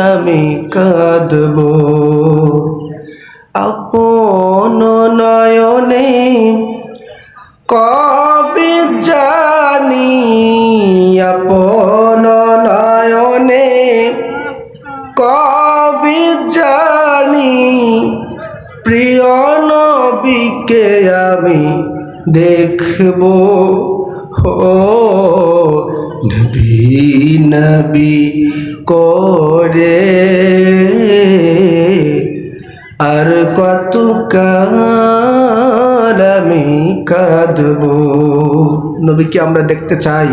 আমি কাঁদব। আপন নয়নে কবে জানি আপন নয়নে কবে জানি প্রিয় নবীকে আমি দেখব। ও নবী নবী করে। আর কত আমি কাঁদব? নবীকে আমরা দেখতে চাই।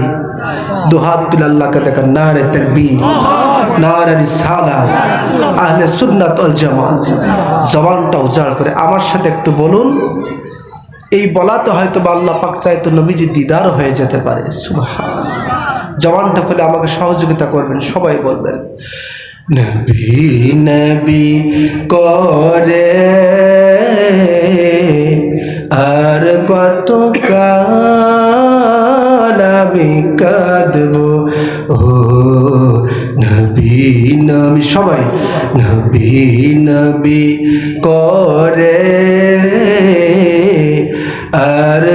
দুহাত তুলে আল্লাহকে দেখার না রে তকবীর না রে রিসালাত আহলে সুন্নাত ওয়াল জামাত। জবানটা উজাড় করে আমার সাথে একটু বলুন, এই বলাতে হয়তো বা আল্লাহ পাক চাইতো নবীজি দিদার হয়ে যেতে পারে। সুবহান। জবানটা খুলে আমাকে সহযোগিতা করবেন, সবাই বলবেন, নবী করে আর কত কাল আমি কাঁদব। ও নবী নবী, সবাই, নবী নবী করে আর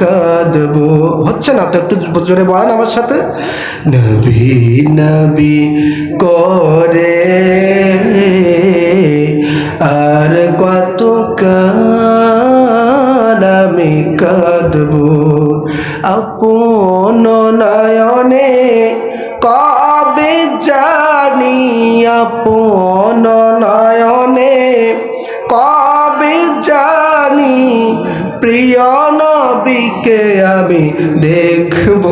কাঁদব। হচ্ছে না তো একটু জোরে বলেন আমার সাথে। নবী নবী করে আর কত কাল আমি কাঁদব। আপন নয়নে কবে জানি আপন নয়নে কবে জানি প্রিয় নবীকে আমি দেখব।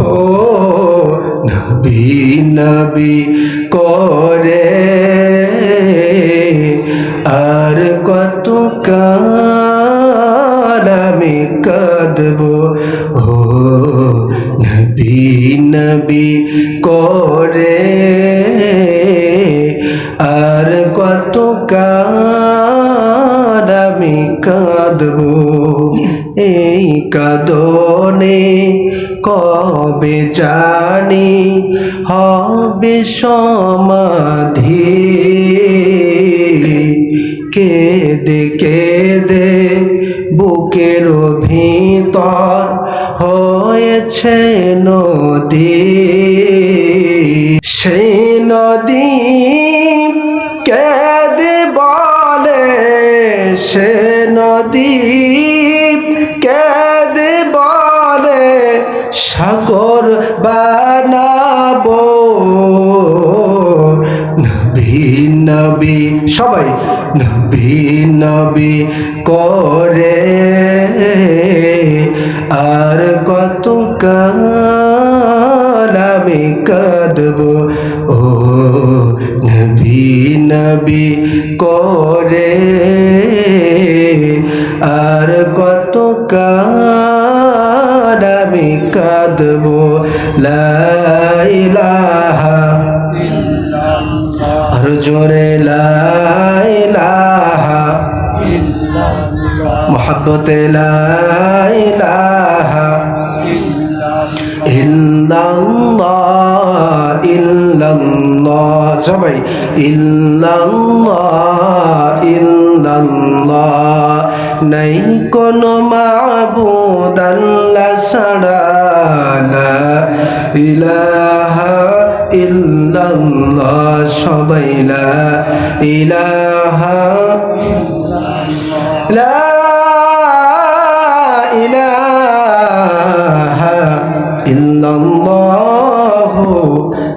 ও নবী নবী করে। আর কত আমি কাঁদব। ও নবী নবী করে। আর কত কাল কাঁদব। কাদনে কবে জানি হবে সমাধি। কেদে কেদে বুকের ভিতর হয়েছে নদী। সেই নদী কেদে বলে সে নদী সাগর বানাবো। নবী সবাই নবী নবী করে। আর কত কাল আমি কাঁদব। ও নবী নবী করে। আর কত কাল আমি কাঁদব লাইলাহা আর জোরে লাইলাহা মোহাব্বতে লাইলাহা সবাই ইল্লাল্লাহ ইল্লাল্লাহ। নাই কোনো মাবুদ আল্লাহ ছাড়া লা ইলাহা ইল্লাল্লাহ সবাই ইলাহা ইলাহা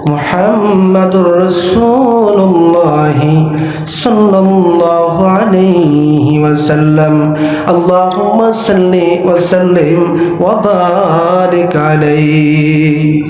মুহাম্মাদুর সাল্লাল্লাহু আলাইহি وسلم. اللهم صل وسلم وبارك عليه.